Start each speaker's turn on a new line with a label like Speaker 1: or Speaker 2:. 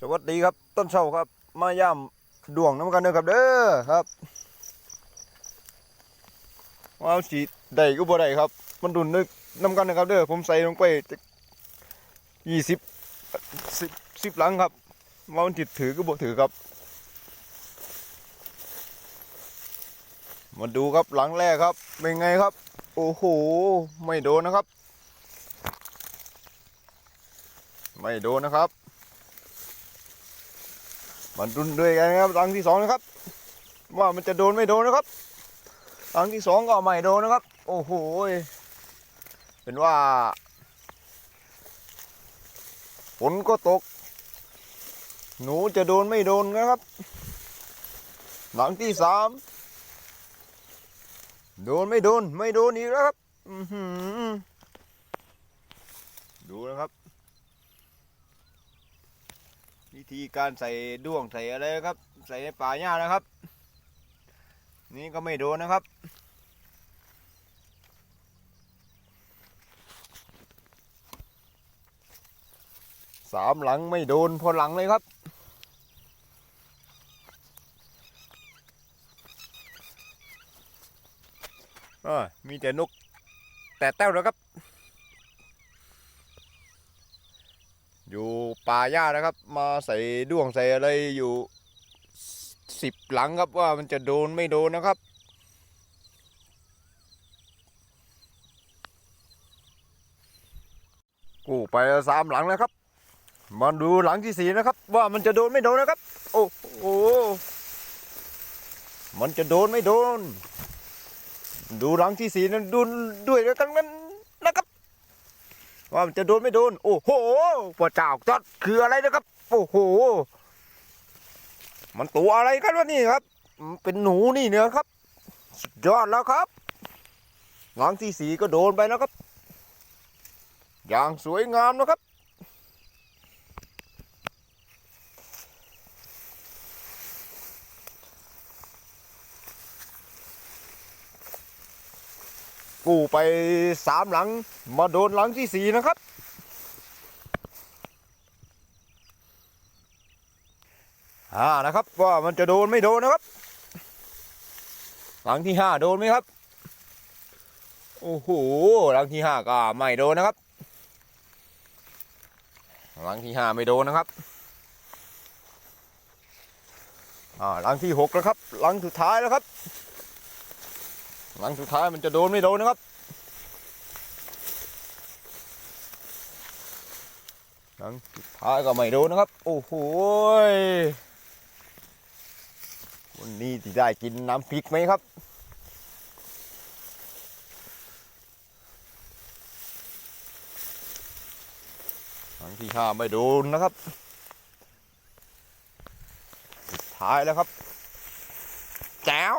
Speaker 1: สวัสดีครับ ต้นเช้าครับ มาย่ำดวงน้ำกันเด้อครับเด้อครับว้าวสีได้ก็บ่ได้ครับ มันดุนนึกน้ำกันนะครับเด้อผมใส่ลงไปยี่สิบสิบสิบหลังครับว่ามันติดถือก็บ่ถือครับ มาดูครับหลังแรกครับ เป็นไงครับ โอ้โหไม่โดนนะครับ ไม่โดนนะครับ มันรุนด้วยกันะครับหลังที่สองนะครับ ว่ามันจะโดนไม่โดนนะครับหลังที่สองก็ไม่โดนนะครับ โอ้โหเป็นว่าฝนก็ตก หนูจะโดนไม่โดนนะครับ หลังที่สามโดนไม่โดนไม่โดนอีกแล้วครับดูนะครับ วิธีการใส่ด้วงใส่อะไรครับ ใส่ในป่าหญ้านะครับ นี่ก็ไม่โดนนะครับ สามหลังไม่โดนพอหลังเลยครับมีแต่นกแต่แต้วแล้วครับ อยู่ป่าหญ้านะครับ มาใส่ด้วงใส่อะไรอยู่สิบหลังครับว่ามันจะโดนไม่โดนนะครับ กูไปสามหลังแล้วครับ มาดูหลังที่สี่นะครับ ว่ามันจะโดนไม่โดนนะครับ โอ้โหมันจะโดนไม่โดน ดูหลังที่สี่นั้นดูด้วยกันนั้น ว่ามันจะโดนไม่โดน โอ้โหพระเจ้าจอดคืออะไรนะครับ โอ้โห มันตัวอะไรกันวะนี่ครับ เป็นหนูนี่เนี่ยครับ สุดยอดแล้วครับหลังที่สีก็โดนไปแล้วครับ อย่างสวยงามนะครับ กู้ไปสามหลัง มาโดนหลังที่สี่นะครับ อ่านะครับว่ามันจะโดนไม่โดนนะครับ หลังที่ห้าโดนไหมครับ โอ้โหหลังที่ห้าก็ไม่โดนนะครับ หลังที่ห้าไม่โดนนะครับอ่าหลังที่หกแล้วครับ หลังสุดท้ายแล้วครับ หลังสุดท้ายมันจะโดนไม่โดนนะครับหลังสุดท้ายก็ไม่โดนนะครับ โอ้โหวันนี้ที่ได้กินน้ำพริกไหมครับหลังที่ห้าไม่โดนนะครับสุดท้ายแล้วครับแจ๋ว